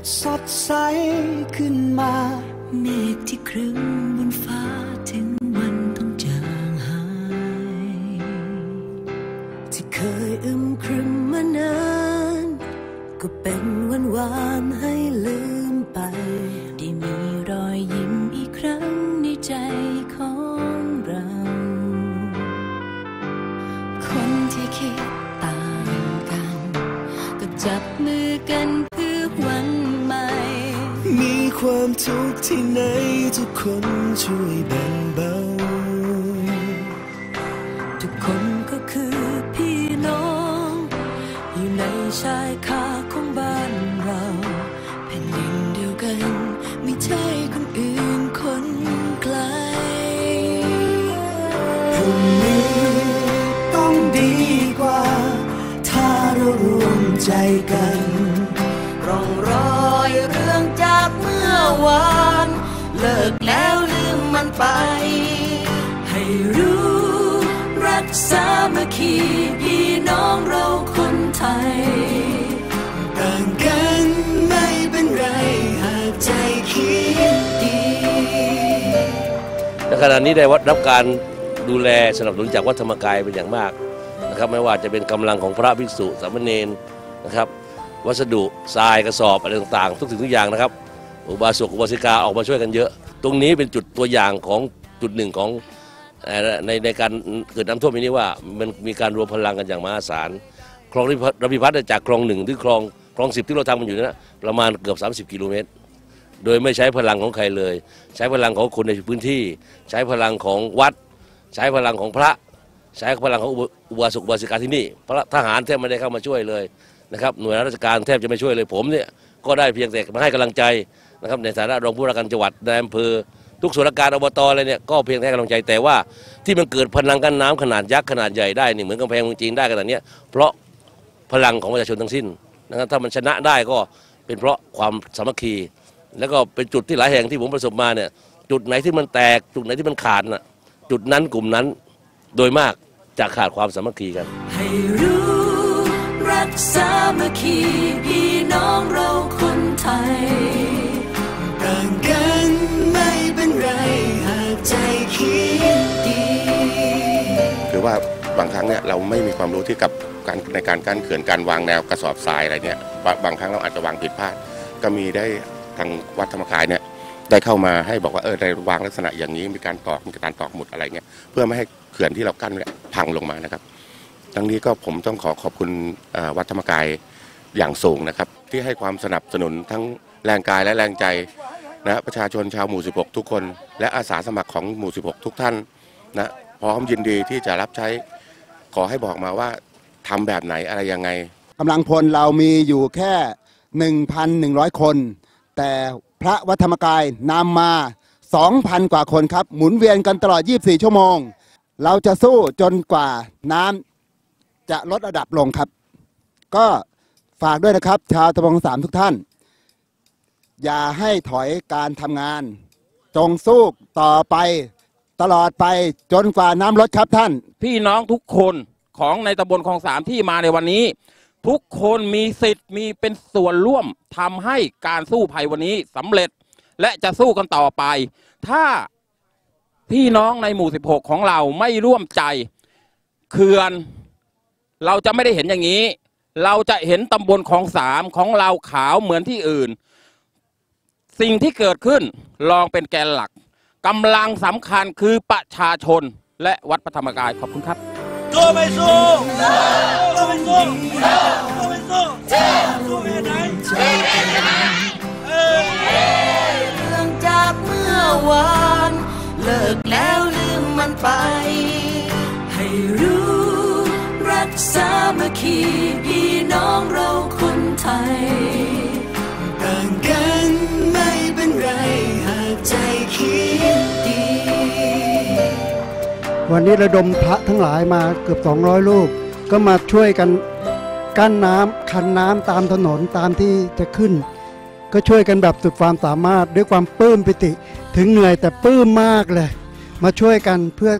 ดสดใสขึ้นมา เมฆที่ครึ้มบนฟ้าถึงวันต้องจางหาย ที่เคยอึมครึมมานาน ก็เป็นวันวานให้ลืมไป ได้มีรอยยิ้มอีกครั้งในใจของเรา คนที่คิดต่างกัน ก็จับมือกัน ความทุกข์ที่ไหนทุกคนช่วยแบ่งเบา ทุกคนก็คือพี่น้อง อยู่ในชายคาของบ้านเราแผ่นดินเดียวกัน ไม่ใช่คนอื่นคนไกลพรุ่งนี้ต้องดีกว่า ถ้าเรารวมใจกัน รองรอยเรื่อง เมื่อวาน เลิกแล้วลืมมันไป ให้รู้ รักสามัคคีพี่น้องเราคนไทย ต่างกันไม่เป็นไร หากใจคิดดีในขณะนี้ได้วัดรับการดูแลสนับสนุนจากวัดธรรมกายเป็นอย่างมากนะครับไม่ว่าจะเป็นกำลังของพระภิกษุสามเณรนะครับ วัสดุทรายกระสอบอะไรต่างๆ ทุกสิ่งทุกอย่างนะครับ อุบาสกอุบาสิกาออกมาช่วยกันเยอะ ตรงนี้เป็นจุดตัวอย่างของจุดหนึ่งของในในการเกิดน้ำท่วมนี้ว่ามันมีการรวมพลังกันอย่างมหาศาลคลองระพิพัฒน์จากคลองหนึ่งถึงคลองคลองสิบที่เราทำกันอยู่นั้นะประมาณเกือบ 30 กิโลเมตร โดยไม่ใช้พลังของใครเลย ใช้พลังของคนในพื้นที่ ใช้พลังของวัด ใช้พลังของพระ ใช้พลังของอุบาสกอุบาสิกาที่นี่พระทหารแทบไม่ได้เข้ามาช่วยเลยนะครับหน่วยราชการแทบจะไม่ช่วยเลยผมเนี่ยก็ได้เพียงแต่มาให้กำลังใจ นะครับในฐานะรองผู้ว่าการจังหวัดนายอำเภอทุกส่วนราชการอบตอะไรเนี่ยก็เพียงแค่กำลังใจแต่ว่าที่มันเกิดพลังกันน้ำขนาดยักษ์ขนาดใหญ่ได้นี่เหมือนกำแพงเมืองจีนได้ขนาดนี้เพราะพลังของประชาชนทั้งสิ้นนะครับถ้ามันชนะได้ก็เป็นเพราะความสามัคคี แล้วก็เป็นจุดที่หลายแห่งที่ผมประสบมาเนี่ยจุดไหนที่มันแตกจุดไหนที่มันขาดน่ะจุดนั้นกลุ่มนั้นโดยมากจะขาดความสามัคคีกัน ให้รู้รักสามัคคีพี่น้องเราคนไทย ใจคิดดีคือว่าบางครั้งเนี่ยเราไม่มีความรู้ที่กับการในการกั้นเขื่อนการวางแนวกระสอบทรายอะไรเนี่ยบางบางครั้งเราอาจจะวางผิดพลาด ก็มีได้ทางวัดธรรมกายเนี่ยได้เข้ามาให้บอกว่าเออได้วางลักษณะอย่างนี้มีการตอกมีการตอกหมุดอะไรเงี้ยเพื่อไม่ให้เขื่อนที่เรากั้นเนี่ยพังลงมานะครับ ทั้งนี้ก็ผมต้องขอขอบคุณวัดธรรมกายอย่างสูงนะครับ ที่ให้ความสนับสนุนทั้งแรงกายและแรงใจ นะประชาชนชาวหมู่ 16 ทุกคน และอาสาสมัครของหมู่ 16 ทุกท่านนะพร้อมยินดีที่จะรับใช้ขอให้บอกมาว่าทำแบบไหนอะไรยังไงกำลังพลเรามีอยู่แค่ 1,100 คน แต่พระวัดธรรมกายนำมา 2,000 กว่าคนครับ หมุนเวียนกันตลอด 24 ชั่วโมง เราจะสู้จนกว่าน้ำจะลดระดับลงครับ ก็ฝากด้วยนะครับ ชาวตะบงสามทุกท่าน อย่าให้ถอยการทำงาน จงสู้ต่อไปตลอดไปจนกว่าน้ำลดครับท่าน พี่น้องทุกคนของในตำบลคลองสามที่มาในวันนี้ ทุกคนมีสิทธิ์มีเป็นส่วนร่วมทำให้การสู้ภัยวันนี้สำเร็จและจะสู้กันต่อไป ถ้าพี่น้องในหมู่ 16 ของเราไม่ร่วมใจเขื่อน เราจะไม่ได้เห็นอย่างนี้ เราจะเห็นตำบลคลองสามของเราขาวเหมือนที่อื่น สิ่งที่เกิดขึ้นลองเป็นแกนหลักกำลังสำคัญคือประชาชนและวัดพระธรรมกายขอบคุณครับสู้ไม่สู้สู้ไม่สู้สู้ไม่สู้สู้ไปไหนเออเรื่องจากเมื่อวานเลิกแล้วลืมมันไป ให้รู้รักสามัคคีพี่น้องเราคนไทย ใจคิดดี วันนี้ระดมพระทั้งหลายมาเกือบ 200รูปก็มาช่วยกันกั้นน้ำคันน้ำตามถนนตามที่จะขึ้น ก็ช่วยกันแบบสุดความสามารถด้วยความปลื้มปิติ ถึงเหนื่อยแต่ปลื้มมากเลย มาช่วยกันเพื่อ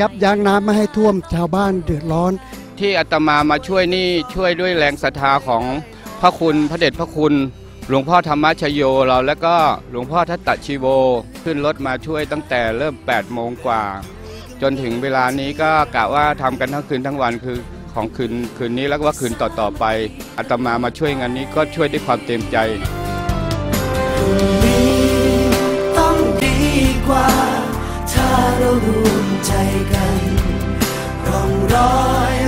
ยับยั้งน้ำไม่ให้ท่วมชาวบ้านเดือดร้อน ที่อาตมามาช่วยนี่ช่วยด้วยแรงศรัทธาของพระคุณพระเดชพระคุณ หลวงพ่อธรรมชโยเราแล้วก็หลวงพ่อทัตตชีโวขึ้นรถมาช่วยตั้งแต่เริ่ม8โมงกว่า จนถึงเวลานี้ก็กะว่าทำกันทั้งคืนทั้งวันคือของคืนคืนนี้แล้วก็คืนต่อๆไปอาตมามาช่วยงานนี้ก็ช่วยด้วยความเต็มใจใจกันรองร้อย